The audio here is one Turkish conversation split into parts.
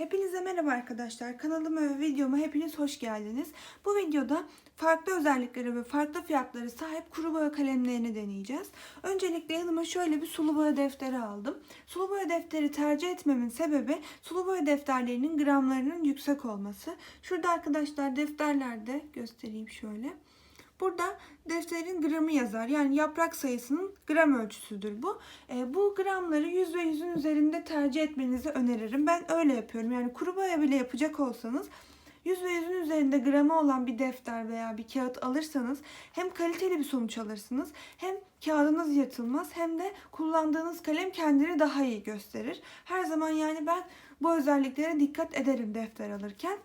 Hepinize merhaba arkadaşlar. Kanalıma ve videoma hepiniz hoş geldiniz. Bu videoda farklı özellikleri ve farklı fiyatları sahip kuru boya kalemlerini deneyeceğiz. Öncelikle yanıma şöyle bir sulu boya defteri aldım. Sulu boya defteri tercih etmemin sebebi sulu boya defterlerinin gramlarının yüksek olması. Şurada arkadaşlar defterlerde göstereyim şöyle. Burada defterin gramı yazar. Yani yaprak sayısının gram ölçüsüdür bu. E, bu gramları 100 ve 100'ün üzerinde tercih etmenizi öneririm. Ben öyle yapıyorum. Yani kuru boya bile yapacak olsanız 100 ve 100'ün üzerinde gramı olan bir defter veya bir kağıt alırsanız hem kaliteli bir sonuç alırsınız hem kağıdınız yırtılmaz hem de kullandığınız kalem kendini daha iyi gösterir. Her zaman yani ben bu özelliklere dikkat ederim defter alırken.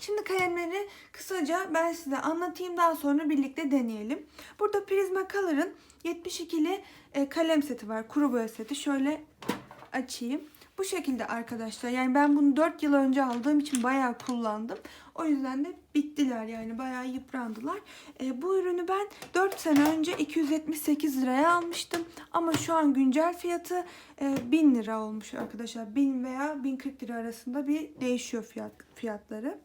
Şimdi kalemleri kısaca ben size anlatayım daha sonra birlikte deneyelim. Burada Prismacolor'ın 72'li e, kalem seti var. Kuru boya seti. Şöyle açayım. Bu şekilde arkadaşlar. Yani ben bunu 4 yıl önce aldığım için bayağı kullandım. O yüzden de bittiler yani bayağı yıprandılar. E, bu ürünü ben 4 sene önce 278 liraya almıştım. Ama şu an güncel fiyatı e, 1000 lira olmuş arkadaşlar. 1000 veya 1040 lira arasında bir değişiyor fiyat fiyatları.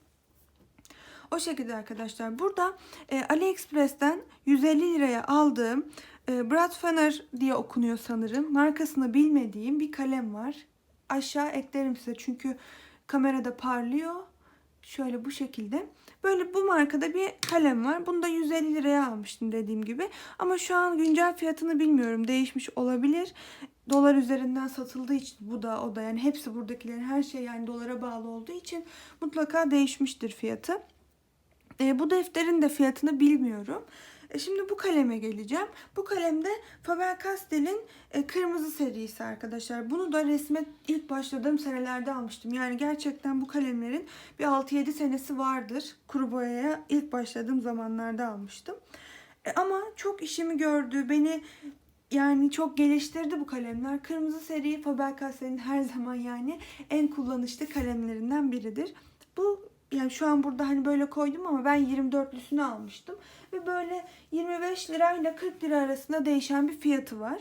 O şekilde arkadaşlar. Burada e, AliExpress'ten 150 liraya aldığım e, Bradfaner diye okunuyor sanırım. Markasını bilmediğim bir kalem var. Aşağı eklerim size çünkü kamerada parlıyor. Şöyle bu şekilde. Böyle bu markada bir kalem var. Bunu da 150 liraya almıştım dediğim gibi. Ama şu an güncel fiyatını bilmiyorum. Değişmiş olabilir. Dolar üzerinden satıldığı için bu da o da yani hepsi buradakilerin her şey yani dolara bağlı olduğu için mutlaka değişmiştir fiyatı. E, bu defterin de fiyatını bilmiyorum. E, şimdi bu kaleme geleceğim. Bu kalemde Faber-Castell'in e, kırmızı serisi arkadaşlar. Bunu da resme ilk başladığım senelerde almıştım. Yani gerçekten bu kalemlerin bir 6-7 senesi vardır. Kuru boyaya ilk başladığım zamanlarda almıştım. E, ama çok işimi gördü. Beni yani çok geliştirdi bu kalemler. Kırmızı seri Faber-Castell'in her zaman yani en kullanışlı kalemlerinden biridir. Bu yani şu an burada hani böyle koydum ama ben 24'lüsünü almıştım. Ve böyle 25 lirayla 40 lira arasında değişen bir fiyatı var.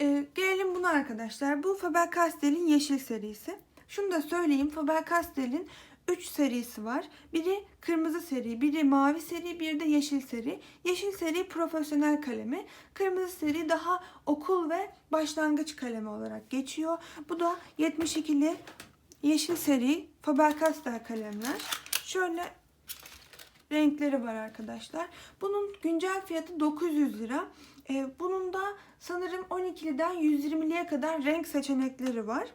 Ee, gelelim buna arkadaşlar. Bu Faber-Castell'in yeşil serisi. Şunu da söyleyeyim. Faber-Castell'in 3 serisi var. Biri kırmızı seri, biri mavi seri, bir de yeşil seri. Yeşil seri profesyonel kalemi. Kırmızı seri daha okul ve başlangıç kalemi olarak geçiyor. Bu da 72'li yeşil seri Faber-Castell kalemler. Şöyle renkleri var arkadaşlar. Bunun güncel fiyatı 900 lira. Ee, bunun da sanırım 12'liden 120'liye kadar renk seçenekleri var.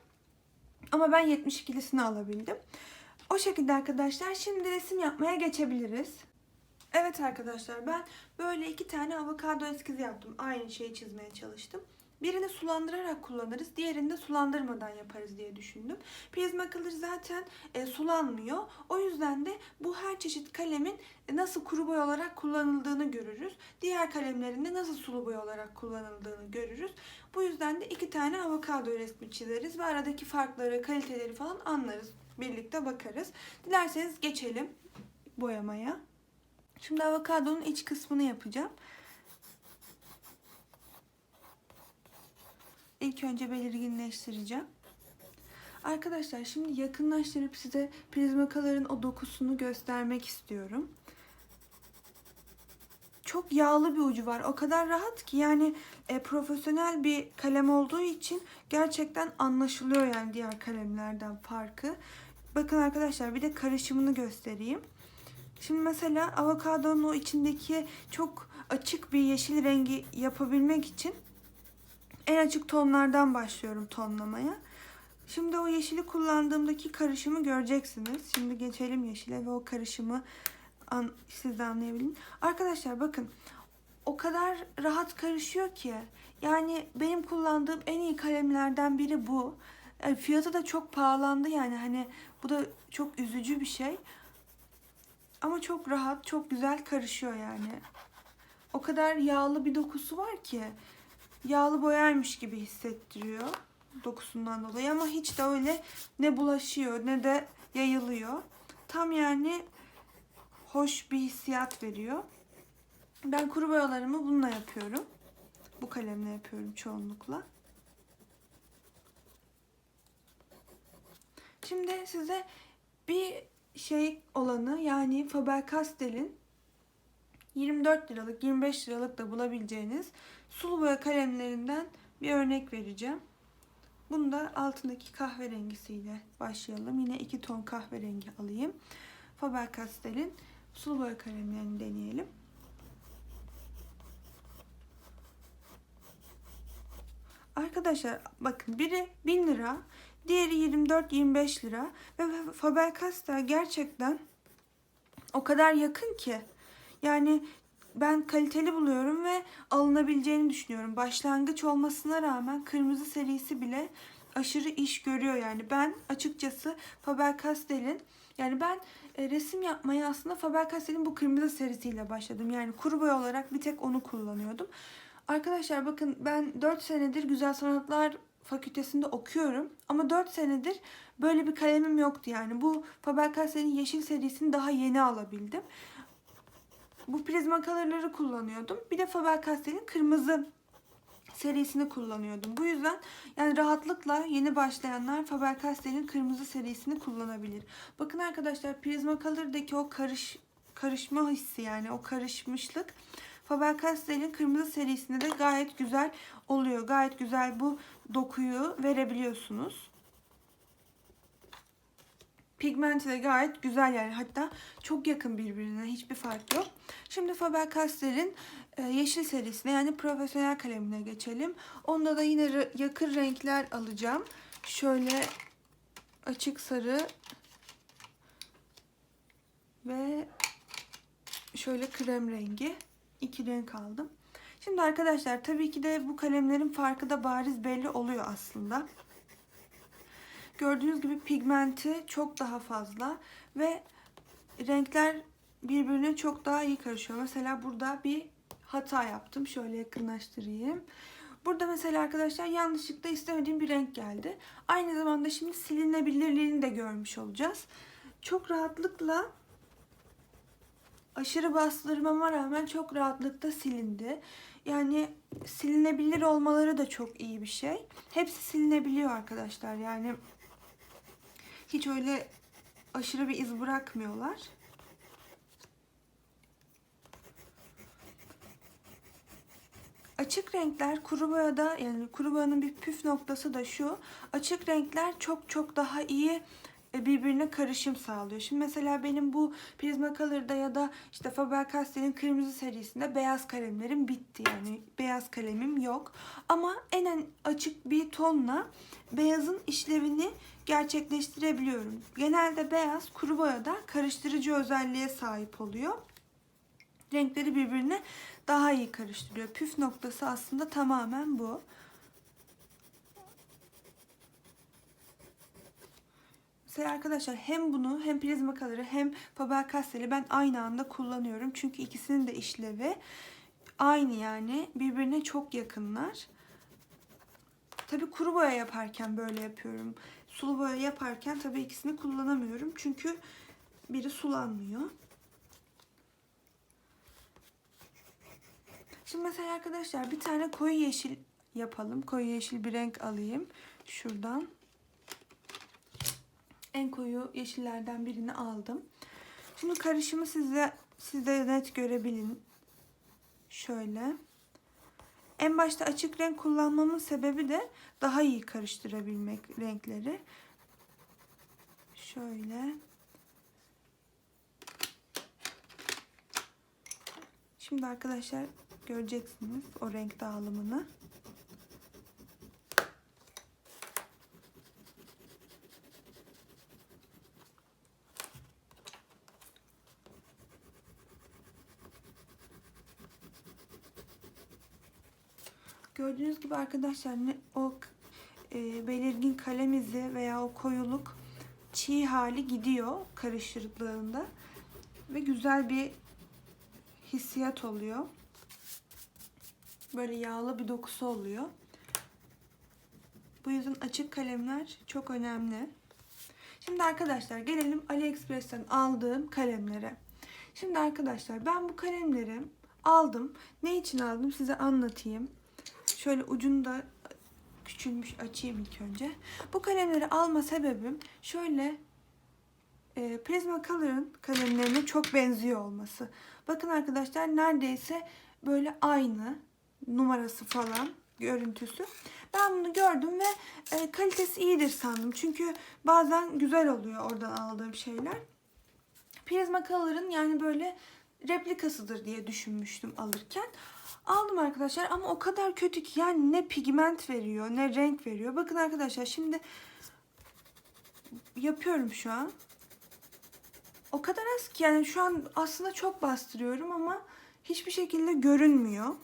Ama ben 72'lisini alabildim. O şekilde arkadaşlar şimdi resim yapmaya geçebiliriz. Evet arkadaşlar ben böyle iki tane avokado eskizi yaptım. Aynı şeyi çizmeye çalıştım. Birini sulandırarak kullanırız, diğerini de sulandırmadan yaparız diye düşündüm. Prismacolor zaten e, sulanmıyor. O yüzden de bu her çeşit kalemin e, nasıl kuru boy olarak kullanıldığını görürüz. Diğer kalemlerin de nasıl sulu boy olarak kullanıldığını görürüz. Bu yüzden de iki tane avokado resmi çizeriz ve aradaki farkları, kaliteleri falan anlarız. Birlikte bakarız. Dilerseniz geçelim boyamaya. Şimdi avokadonun iç kısmını yapacağım. İlk önce belirginleştireceğim. Arkadaşlar şimdi yakınlaştırıp size Prismacolor'ın o dokusunu göstermek istiyorum. Çok yağlı bir ucu var. O kadar rahat ki yani e, profesyonel bir kalem olduğu için gerçekten anlaşılıyor yani diğer kalemlerden farkı. Bakın arkadaşlar bir de karışımını göstereyim. Şimdi mesela avokadonun o içindeki çok açık bir yeşil rengi yapabilmek için en açık tonlardan başlıyorum tonlamaya. Şimdi o yeşili kullandığımdaki karışımı göreceksiniz. Şimdi geçelim yeşile ve o karışımı an, siz de anlayabilin. Arkadaşlar bakın o kadar rahat karışıyor ki. Yani benim kullandığım en iyi kalemlerden biri bu. Yani fiyatı da çok pahalandı yani hani bu da çok üzücü bir şey. Ama çok rahat, çok güzel karışıyor yani. O kadar yağlı bir dokusu var ki yağlı boyaymış gibi hissettiriyor dokusundan dolayı ama hiç de öyle ne bulaşıyor ne de yayılıyor. Tam yani hoş bir hissiyat veriyor. Ben kuru boyalarımı bununla yapıyorum. Bu kalemle yapıyorum çoğunlukla. Şimdi size bir şey olanı yani Faber-Castell'in 24 liralık 25 liralık da bulabileceğiniz sulu boya kalemlerinden bir örnek vereceğim. Bunu da altındaki kahverengisiyle başlayalım. Yine 2 ton kahverengi alayım. Faber-Castell'in sulu boya kalemlerini deneyelim. Arkadaşlar bakın biri 1000 lira, diğeri 24-25 lira ve Faber-Castell gerçekten o kadar yakın ki yani ben kaliteli buluyorum ve alınabileceğini düşünüyorum. Başlangıç olmasına rağmen kırmızı serisi bile aşırı iş görüyor yani. Ben açıkçası Faber-Castell'in yani ben e, resim yapmaya aslında Faber-Castell'in bu kırmızı serisiyle başladım. Yani kuru boya olarak bir tek onu kullanıyordum. Arkadaşlar bakın ben 4 senedir Güzel Sanatlar Fakültesinde okuyorum. Ama 4 senedir böyle bir kalemim yoktu yani. Bu Faber-Castell'in yeşil serisini daha yeni alabildim. Bu prizmakalarları kullanıyordum. Bir de Faber-Castell'in kırmızı serisini kullanıyordum. Bu yüzden yani rahatlıkla yeni başlayanlar Faber-Castell'in kırmızı serisini kullanabilir. Bakın arkadaşlar Prismacolor'daki o karış karışma hissi yani o karışmışlık Faber-Castell'in kırmızı serisinde de gayet güzel oluyor. Gayet güzel bu dokuyu verebiliyorsunuz. Pigmenti de gayet güzel yani hatta çok yakın birbirine hiçbir fark yok. Şimdi Faber-Castell'in e, yeşil serisine yani profesyonel kalemine geçelim. Onda da yine yakın renkler alacağım. Şöyle açık sarı ve şöyle krem rengi iki renk aldım. Şimdi arkadaşlar tabii ki de bu kalemlerin farkı da bariz belli oluyor aslında. Gördüğünüz gibi pigmenti çok daha fazla ve renkler birbirine çok daha iyi karışıyor. Mesela burada bir hata yaptım. Şöyle yakınlaştırayım. Burada mesela arkadaşlar yanlışlıkla istemediğim bir renk geldi. Aynı zamanda şimdi silinebilirliğini de görmüş olacağız. Çok rahatlıkla aşırı bastırmama rağmen çok rahatlıkla silindi. Yani silinebilir olmaları da çok iyi bir şey. Hepsi silinebiliyor arkadaşlar. Yani hiç öyle aşırı bir iz bırakmıyorlar. Açık renkler kuru boyada yani kuru boyanın bir püf noktası da şu. Açık renkler çok çok daha iyi birbirine karışım sağlıyor. Şimdi mesela benim bu Prismacolor'da ya da işte Faber-Castell'in kırmızı serisinde beyaz kalemlerim bitti. Yani beyaz kalemim yok. Ama en açık bir tonla beyazın işlevini gerçekleştirebiliyorum. Genelde beyaz kuru boyada karıştırıcı özelliğe sahip oluyor. Renkleri birbirine daha iyi karıştırıyor. Püf noktası aslında tamamen bu. Mesela arkadaşlar hem bunu hem Prismacolor'ı hem Faber-Castell'i ben aynı anda kullanıyorum. Çünkü ikisinin de işlevi aynı yani. Birbirine çok yakınlar. Tabi kuru boya yaparken böyle yapıyorum. Sulu boya yaparken tabi ikisini kullanamıyorum. Çünkü biri sulanmıyor. Şimdi mesela arkadaşlar bir tane koyu yeşil yapalım. Koyu yeşil bir renk alayım. Şuradan en koyu yeşillerden birini aldım. Şimdi karışımı size sizde net görebilin. Şöyle. En başta açık renk kullanmamın sebebi de daha iyi karıştırabilmek renkleri. Şöyle. Şimdi arkadaşlar göreceksiniz o renk dağılımını. Gördüğünüz gibi arkadaşlar ne, o e, belirgin kalem izi veya o koyuluk çiğ hali gidiyor karıştırıldığında ve güzel bir hissiyat oluyor. Böyle yağlı bir dokusu oluyor. Bu yüzden açık kalemler çok önemli. Şimdi arkadaşlar gelelim AliExpress'ten aldığım kalemlere. Şimdi arkadaşlar ben bu kalemleri aldım. Ne için aldım size anlatayım. Şöyle ucunu da küçülmüş açayım ilk önce. Bu kalemleri alma sebebim şöyle e, Prismacolor'ın kalemlerine çok benziyor olması. Bakın arkadaşlar neredeyse böyle aynı numarası falan görüntüsü. Ben bunu gördüm ve e, kalitesi iyidir sandım. Çünkü bazen güzel oluyor oradan aldığım şeyler. Prismacolor'ın yani böyle replikasıdır diye düşünmüştüm alırken. Aldım arkadaşlar ama o kadar kötü ki yani ne pigment veriyor ne renk veriyor. Bakın arkadaşlar şimdi yapıyorum şu an. O kadar az ki yani şu an aslında çok bastırıyorum ama hiçbir şekilde görünmüyor.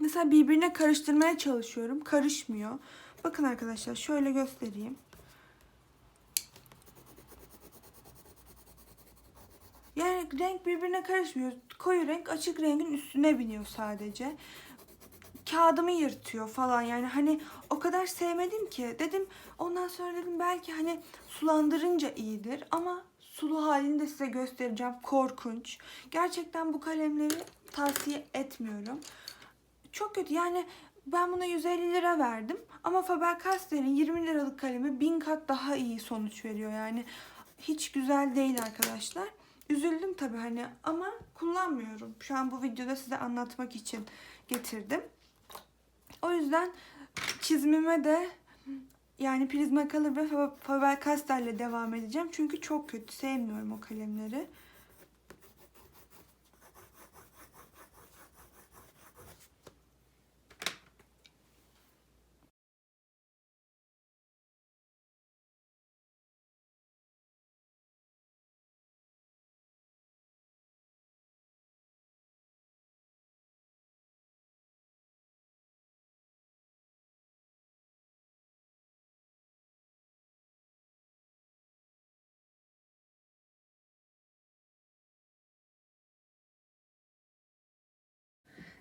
Mesela birbirine karıştırmaya çalışıyorum. Karışmıyor. Bakın arkadaşlar şöyle göstereyim. Yani renk birbirine karışmıyor. Koyu renk açık rengin üstüne biniyor sadece. Kağıdımı yırtıyor falan yani hani o kadar sevmedim ki. Dedim ondan sonra dedim belki hani sulandırınca iyidir ama sulu halini de size göstereceğim. Korkunç. Gerçekten bu kalemleri tavsiye etmiyorum. Çok kötü yani ben buna 150 lira verdim ama Faber-Castell'in 20 liralık kalemi bin kat daha iyi sonuç veriyor yani. Hiç güzel değil arkadaşlar. Üzüldüm tabii hani ama kullanmıyorum. Şu an bu videoda size anlatmak için getirdim. O yüzden çizimime de yani Prismacolor ve Faber-Castell ile devam edeceğim. Çünkü çok kötü. Sevmiyorum o kalemleri.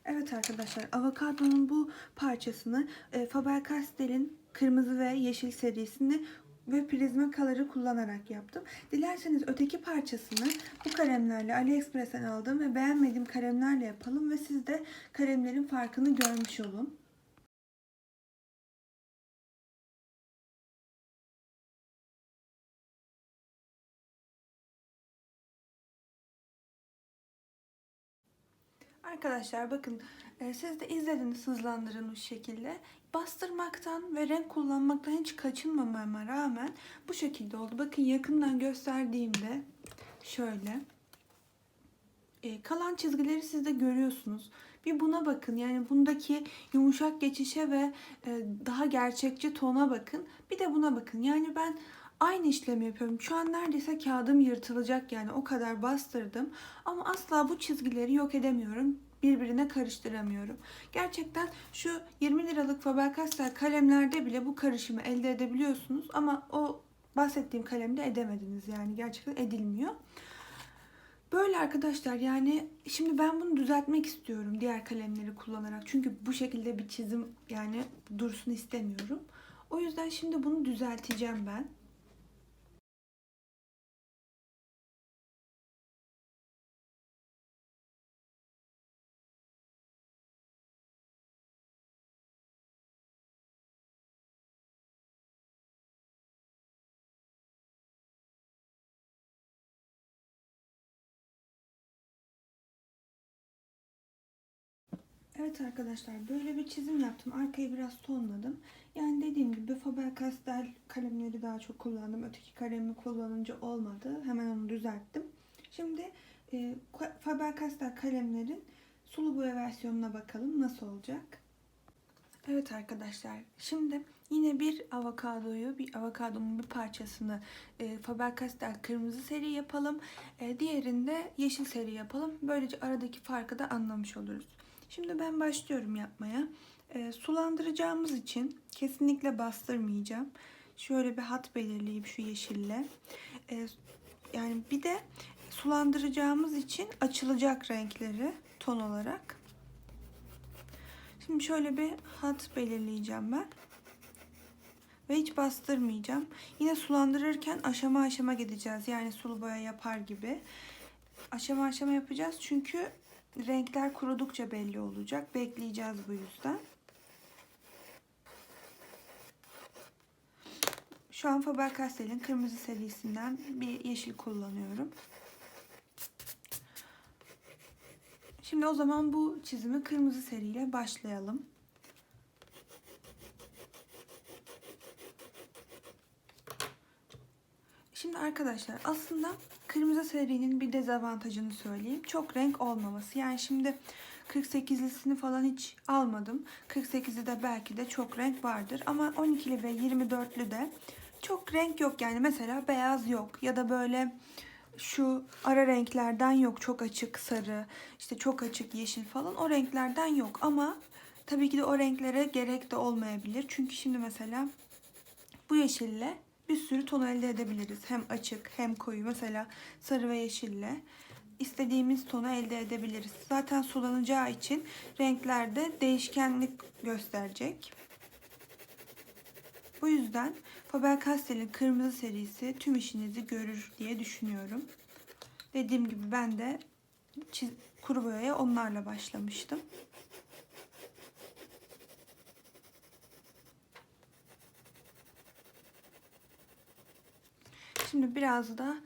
Evet arkadaşlar avokadonun bu parçasını e, Faber-Castell'in kırmızı ve yeşil serisini ve Prismacolor'ı kullanarak yaptım. Dilerseniz öteki parçasını bu kalemlerle AliExpress'ten aldım ve beğenmediğim kalemlerle yapalım ve siz de kalemlerin farkını görmüş olun. Arkadaşlar bakın e, siz de izlediniz hızlandırılmış şekilde. Bastırmaktan ve renk kullanmaktan hiç kaçınmamama rağmen bu şekilde oldu. Bakın yakından gösterdiğimde şöyle e, kalan çizgileri siz de görüyorsunuz. Bir buna bakın. Yani bundaki yumuşak geçişe ve e, daha gerçekçi tona bakın. Bir de buna bakın. Yani ben aynı işlemi yapıyorum. Şu an neredeyse kağıdım yırtılacak yani o kadar bastırdım. Ama asla bu çizgileri yok edemiyorum. Birbirine karıştıramıyorum. Gerçekten şu 20 liralık Faber-Castell kalemlerde bile bu karışımı elde edebiliyorsunuz. Ama o bahsettiğim kalemde edemediniz yani gerçekten edilmiyor. Böyle arkadaşlar yani şimdi ben bunu düzeltmek istiyorum diğer kalemleri kullanarak. Çünkü bu şekilde bir çizim yani dursun istemiyorum. O yüzden şimdi bunu düzelteceğim ben. Evet arkadaşlar böyle bir çizim yaptım. Arkayı biraz tonladım. Yani dediğim gibi Faber-Castell kalemleri daha çok kullandım. Öteki kalemi kullanınca olmadı. Hemen onu düzelttim. Şimdi e, Faber-Castell kalemlerin sulu boya versiyonuna bakalım nasıl olacak. Evet arkadaşlar şimdi yine bir avokadoyu bir avokadonun bir parçasını e, Faber-Castell kırmızı seri yapalım. E, diğerinde yeşil seri yapalım. Böylece aradaki farkı da anlamış oluruz. Şimdi ben başlıyorum yapmaya. E, sulandıracağımız için kesinlikle bastırmayacağım. Şöyle bir hat belirleyip şu yeşille. E, yani bir de sulandıracağımız için açılacak renkleri ton olarak. Şimdi şöyle bir hat belirleyeceğim ben. Ve hiç bastırmayacağım. Yine sulandırırken aşama aşama gideceğiz. Yani sulu boya yapar gibi. Aşama aşama yapacağız. Çünkü renkler kurudukça belli olacak. Bekleyeceğiz bu yüzden. Şu an Faber-Castell'in kırmızı serisinden bir yeşil kullanıyorum. Şimdi o zaman bu çizimi kırmızı seriyle başlayalım. Şimdi arkadaşlar aslında kırmızı serinin bir dezavantajını söyleyeyim. Çok renk olmaması. Yani şimdi 48'lisini falan hiç almadım. 48'i de belki de çok renk vardır. Ama 12'li ve 24'lü de çok renk yok. Yani mesela beyaz yok. Ya da böyle şu ara renklerden yok. Çok açık sarı, işte çok açık yeşil falan o renklerden yok. Ama tabii ki de o renklere gerek de olmayabilir. Çünkü şimdi mesela bu yeşille bir sürü ton elde edebiliriz. Hem açık hem koyu. Mesela sarı ve yeşille istediğimiz tonu elde edebiliriz. Zaten sulanacağı için renklerde değişkenlik gösterecek. Bu yüzden Faber-Castell'in kırmızı serisi tüm işinizi görür diye düşünüyorum. Dediğim gibi ben de kuru boyaya onlarla başlamıştım. Şimdi biraz da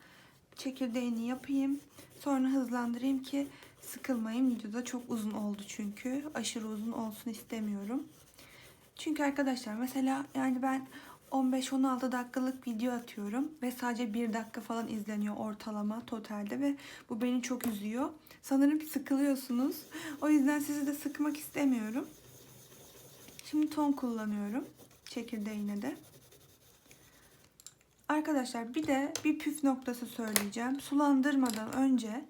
çekirdeğini yapayım. Sonra hızlandırayım ki sıkılmayın. Videoda çok uzun oldu çünkü. Aşırı uzun olsun istemiyorum. Çünkü arkadaşlar mesela yani ben 15-16 dakikalık video atıyorum ve sadece 1 dakika falan izleniyor ortalama totalde ve bu beni çok üzüyor. Sanırım sıkılıyorsunuz. O yüzden sizi de sıkmak istemiyorum. Şimdi ton kullanıyorum. Çekirdeğine de. Arkadaşlar bir de bir püf noktası söyleyeceğim. Sulandırmadan önce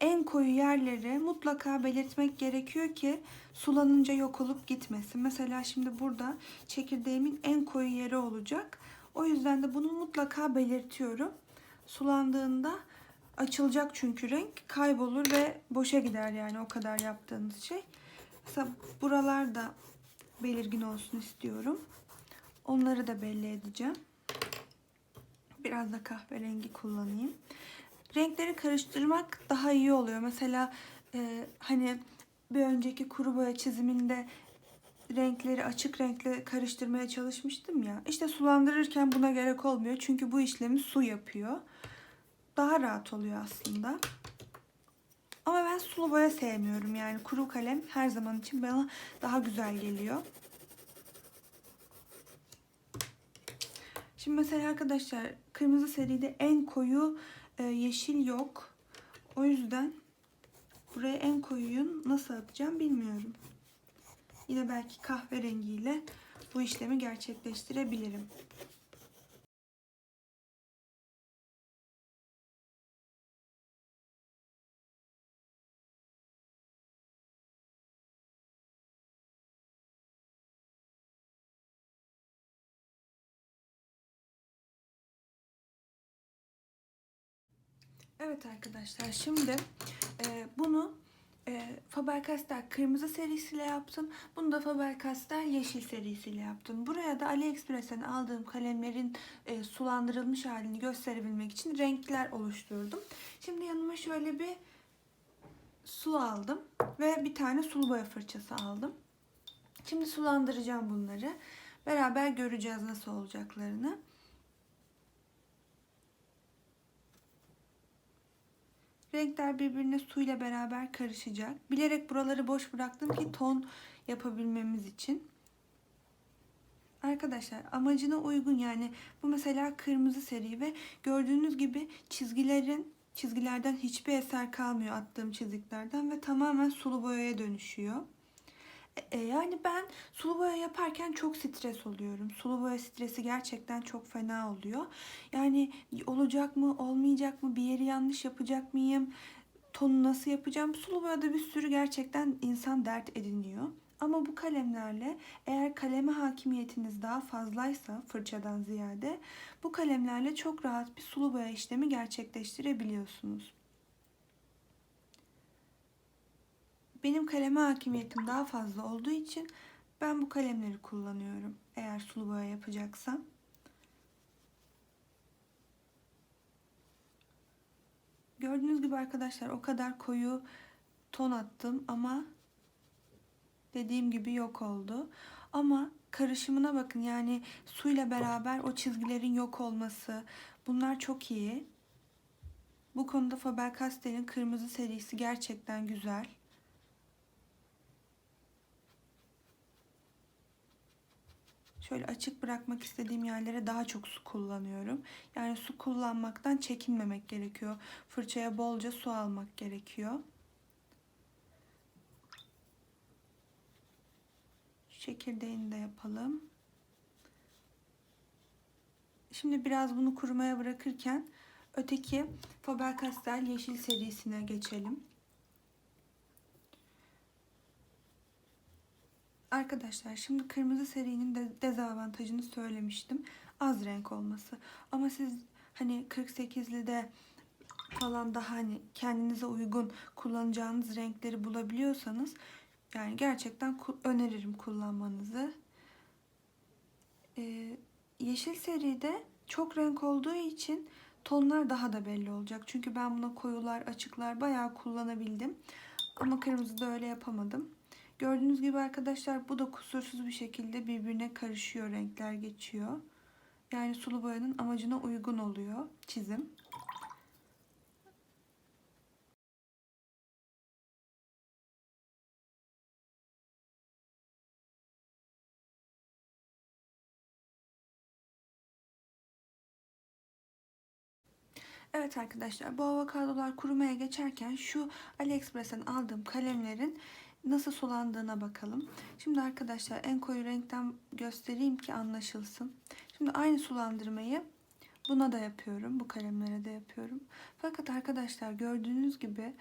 en koyu yerleri mutlaka belirtmek gerekiyor ki sulanınca yok olup gitmesin. Mesela şimdi burada çekirdeğimin en koyu yeri olacak. O yüzden de bunu mutlaka belirtiyorum. Sulandığında açılacak çünkü renk kaybolur ve boşa gider yani o kadar yaptığınız şey. Mesela buralar da belirgin olsun istiyorum. Onları da belli edeceğim. Biraz da kahverengi kullanayım. Renkleri karıştırmak daha iyi oluyor. Mesela e, hani bir önceki kuru boya çiziminde renkleri açık renkle karıştırmaya çalışmıştım ya. İşte sulandırırken buna gerek olmuyor. Çünkü bu işlemi su yapıyor. Daha rahat oluyor aslında. Ama ben sulu boya sevmiyorum. Yani kuru kalem her zaman için bana daha güzel geliyor. Şimdi mesela arkadaşlar kırmızı seride en koyu e, yeşil yok. O yüzden buraya en koyuyu nasıl atacağım bilmiyorum. Yine belki kahverengiyle bu işlemi gerçekleştirebilirim. Evet arkadaşlar şimdi e, bunu e, Faber-Castell kırmızı serisiyle yaptım. Bunu da Faber-Castell yeşil serisiyle yaptım. Buraya da AliExpress'ten aldığım kalemlerin e, sulandırılmış halini gösterebilmek için renkler oluşturdum. Şimdi yanıma şöyle bir su aldım ve bir tane sulu boya fırçası aldım. Şimdi sulandıracağım bunları. Beraber göreceğiz nasıl olacaklarını. Renkler birbirine suyla beraber karışacak. Bilerek buraları boş bıraktım ki ton yapabilmemiz için. Arkadaşlar amacına uygun yani bu mesela kırmızı seri ve gördüğünüz gibi çizgilerin çizgilerden hiçbir eser kalmıyor attığım çiziklerden ve tamamen sulu boyaya dönüşüyor. E, yani ben sulu boya yaparken çok stres oluyorum. Sulu boya stresi gerçekten çok fena oluyor. Yani olacak mı, olmayacak mı, bir yeri yanlış yapacak mıyım, tonu nasıl yapacağım? Sulu boyada bir sürü gerçekten insan dert ediniyor. Ama bu kalemlerle eğer kaleme hakimiyetiniz daha fazlaysa fırçadan ziyade bu kalemlerle çok rahat bir sulu boya işlemi gerçekleştirebiliyorsunuz. Benim kaleme hakimiyetim daha fazla olduğu için ben bu kalemleri kullanıyorum. Eğer sulu boya yapacaksam. Gördüğünüz gibi arkadaşlar o kadar koyu ton attım ama dediğim gibi yok oldu. Ama karışımına bakın. Yani suyla beraber o çizgilerin yok olması. Bunlar çok iyi. Bu konuda Faber-Castell'in kırmızı serisi gerçekten güzel. Şöyle açık bırakmak istediğim yerlere daha çok su kullanıyorum. Yani su kullanmaktan çekinmemek gerekiyor. Fırçaya bolca su almak gerekiyor. Çekirdeğini de yapalım. Şimdi biraz bunu kurumaya bırakırken öteki Faber-Castell yeşil serisine geçelim. Arkadaşlar şimdi kırmızı serinin de dezavantajını söylemiştim. Az renk olması. Ama siz hani 48'li de falan daha hani kendinize uygun kullanacağınız renkleri bulabiliyorsanız yani gerçekten öneririm kullanmanızı. Ee, yeşil seride çok renk olduğu için tonlar daha da belli olacak. Çünkü ben buna koyular, açıklar bayağı kullanabildim. Ama kırmızıda öyle yapamadım. Gördüğünüz gibi arkadaşlar bu da kusursuz bir şekilde birbirine karışıyor, renkler geçiyor. Yani sulu boyanın amacına uygun oluyor çizim. Evet arkadaşlar bu avokadolar kurumaya geçerken şu AliExpress'ten aldığım kalemlerin nasıl sulandığına bakalım. Şimdi arkadaşlar en koyu renkten göstereyim ki anlaşılsın. Şimdi aynı sulandırmayı buna da yapıyorum. Bu kalemlere de yapıyorum. Fakat arkadaşlar gördüğünüz gibi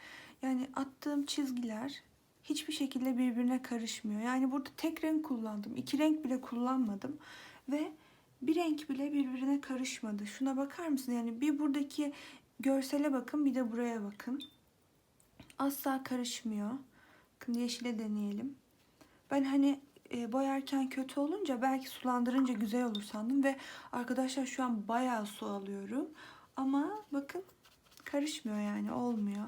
yani attığım çizgiler hiçbir şekilde birbirine karışmıyor. Yani burada tek renk kullandım. iki renk bile kullanmadım. Ve bir renk bile birbirine karışmadı. Şuna bakar mısın? Yani bir buradaki görsele bakın bir de buraya bakın. Asla karışmıyor. Bakın yeşile deneyelim. Ben hani e, boyarken kötü olunca belki sulandırınca güzel olur sandım ve arkadaşlar şu an bayağı su alıyorum. Ama bakın karışmıyor yani olmuyor.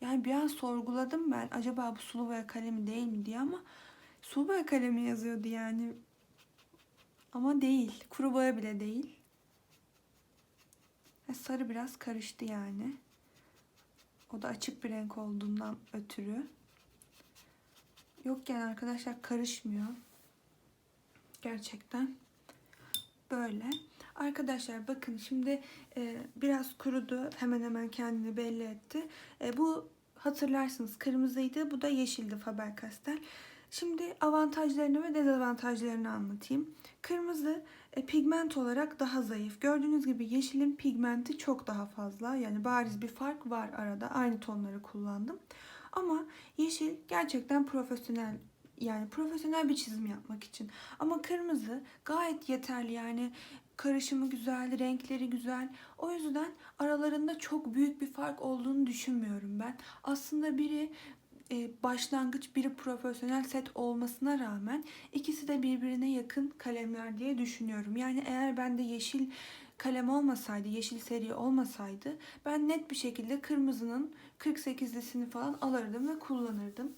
Yani bir an sorguladım ben acaba bu sulu boya kalemi değil mi diye ama sulu boya kalemi yazıyordu yani. Ama değil. Kuru boya bile değil. Sarı biraz karıştı yani. O da açık bir renk olduğundan ötürü. Yok yani arkadaşlar karışmıyor. Gerçekten böyle. Arkadaşlar bakın şimdi e, biraz kurudu. Hemen hemen kendini belli etti. E, bu hatırlarsınız kırmızıydı. Bu da yeşildi Faber-Castell. Şimdi avantajlarını ve dezavantajlarını anlatayım. Kırmızı e, pigment olarak daha zayıf. Gördüğünüz gibi yeşilin pigmenti çok daha fazla. Yani bariz bir fark var arada. Aynı tonları kullandım. Ama yeşil gerçekten profesyonel yani profesyonel bir çizim yapmak için. Ama kırmızı gayet yeterli yani karışımı güzel, renkleri güzel. O yüzden aralarında çok büyük bir fark olduğunu düşünmüyorum ben. Aslında biri başlangıç biri profesyonel set olmasına rağmen ikisi de birbirine yakın kalemler diye düşünüyorum. Yani eğer bende yeşil kalem olmasaydı, yeşil seri olmasaydı ben net bir şekilde kırmızının 48'lisini falan alırdım ve kullanırdım.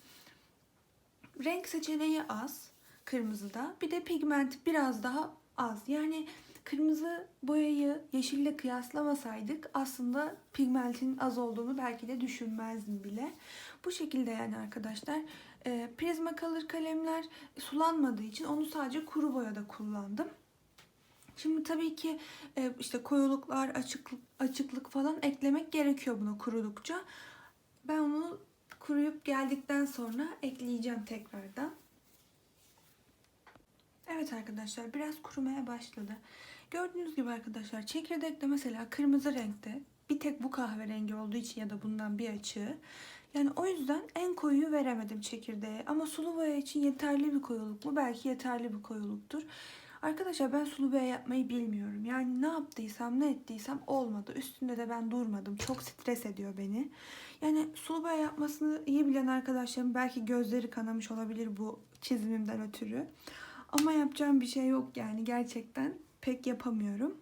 Renk seçeneği az kırmızıda. Bir de pigment biraz daha az. Yani kırmızı boyayı yeşille kıyaslamasaydık aslında pigmentin az olduğunu belki de düşünmezdim bile. Bu şekilde yani arkadaşlar. E, Prismacolor kalemler sulanmadığı için onu sadece kuru boyada kullandım. Şimdi tabii ki e, işte koyuluklar, açıklık, açıklık falan eklemek gerekiyor buna kurudukça. Ben onu kuruyup geldikten sonra ekleyeceğim tekrardan. Evet arkadaşlar biraz kurumaya başladı. Gördüğünüz gibi arkadaşlar çekirdekte mesela kırmızı renkte bir tek bu kahverengi olduğu için ya da bundan bir açığı. Yani o yüzden en koyuyu veremedim çekirdeğe. Ama sulu boya için yeterli bir koyuluk mu? Belki yeterli bir koyuluktur. Arkadaşlar ben sulu boya yapmayı bilmiyorum. Yani ne yaptıysam ne ettiysem olmadı. Üstünde de ben durmadım. Çok stres ediyor beni. Yani sulu boya yapmasını iyi bilen arkadaşlarım belki gözleri kanamış olabilir bu çizimimden ötürü. Ama yapacağım bir şey yok yani gerçekten pek yapamıyorum.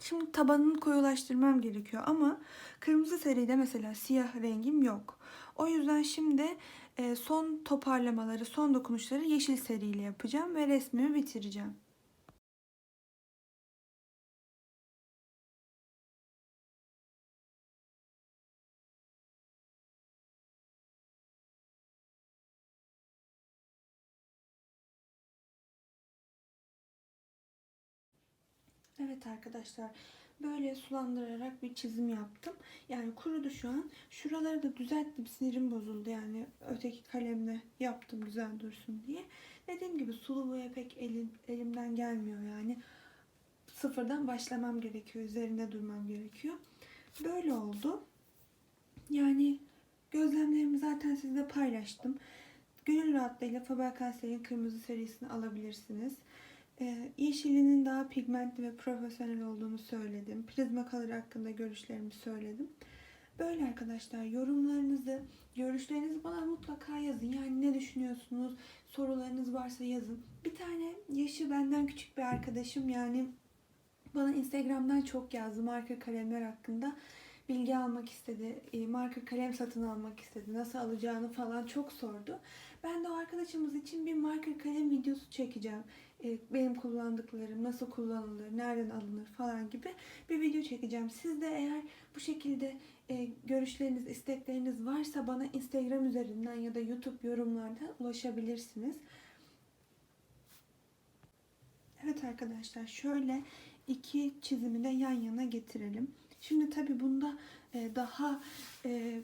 Şimdi tabanını koyulaştırmam gerekiyor ama kırmızı seride mesela siyah rengim yok. O yüzden şimdi e, son toparlamaları, son dokunuşları yeşil seriyle yapacağım ve resmimi bitireceğim. Evet arkadaşlar böyle sulandırarak bir çizim yaptım. Yani kurudu şu an. Şuraları da düzelttim. Sinirim bozuldu yani öteki kalemle yaptım güzel dursun diye. Dediğim gibi sulu boya pek elim, elimden gelmiyor yani. Sıfırdan başlamam gerekiyor. Üzerinde durmam gerekiyor. Böyle oldu. Yani gözlemlerimi zaten sizle paylaştım. Gönül rahatlığıyla Faber-Castell'in kırmızı serisini alabilirsiniz. Ee, yeşilinin daha pigmentli ve profesyonel olduğunu söyledim. Prismacolor hakkında görüşlerimi söyledim. Böyle arkadaşlar yorumlarınızı, görüşlerinizi bana mutlaka yazın. Yani ne düşünüyorsunuz, sorularınız varsa yazın. Bir tane yaşı benden küçük bir arkadaşım yani bana Instagram'dan çok yazdı marka kalemler hakkında. Bilgi almak istedi, e, marka kalem satın almak istedi, nasıl alacağını falan çok sordu. Ben de o arkadaşımız için bir marka kalem videosu çekeceğim. E, Benim kullandıklarım, nasıl kullanılır, nereden alınır falan gibi bir video çekeceğim. Siz de eğer bu şekilde e, görüşleriniz, istekleriniz varsa bana Instagram üzerinden ya da YouTube yorumlardan ulaşabilirsiniz. Evet arkadaşlar şöyle iki çizimi de yan yana getirelim. Şimdi tabi bunda e, daha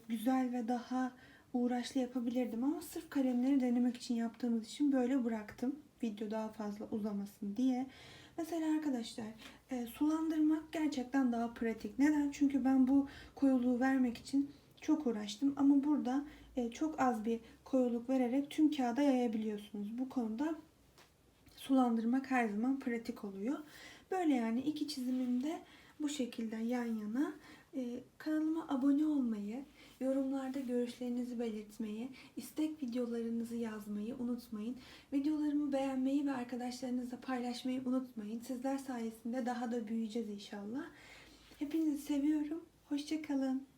güzel ve daha uğraşlı yapabilirdim ama sırf kalemleri denemek için yaptığımız için böyle bıraktım. Video daha fazla uzamasın diye. Mesela arkadaşlar e, sulandırmak gerçekten daha pratik. Neden? Çünkü ben bu koyuluğu vermek için çok uğraştım ama burada e, çok az bir koyuluk vererek tüm kağıda yayabiliyorsunuz. Bu konuda sulandırmak her zaman pratik oluyor. Böyle yani iki çizimimde bu şekilde yan yana. Ee, kanalıma abone olmayı, yorumlarda görüşlerinizi belirtmeyi, istek videolarınızı yazmayı unutmayın. Videolarımı beğenmeyi ve arkadaşlarınızla paylaşmayı unutmayın. Sizler sayesinde daha da büyüyeceğiz inşallah. Hepinizi seviyorum. Hoşçakalın.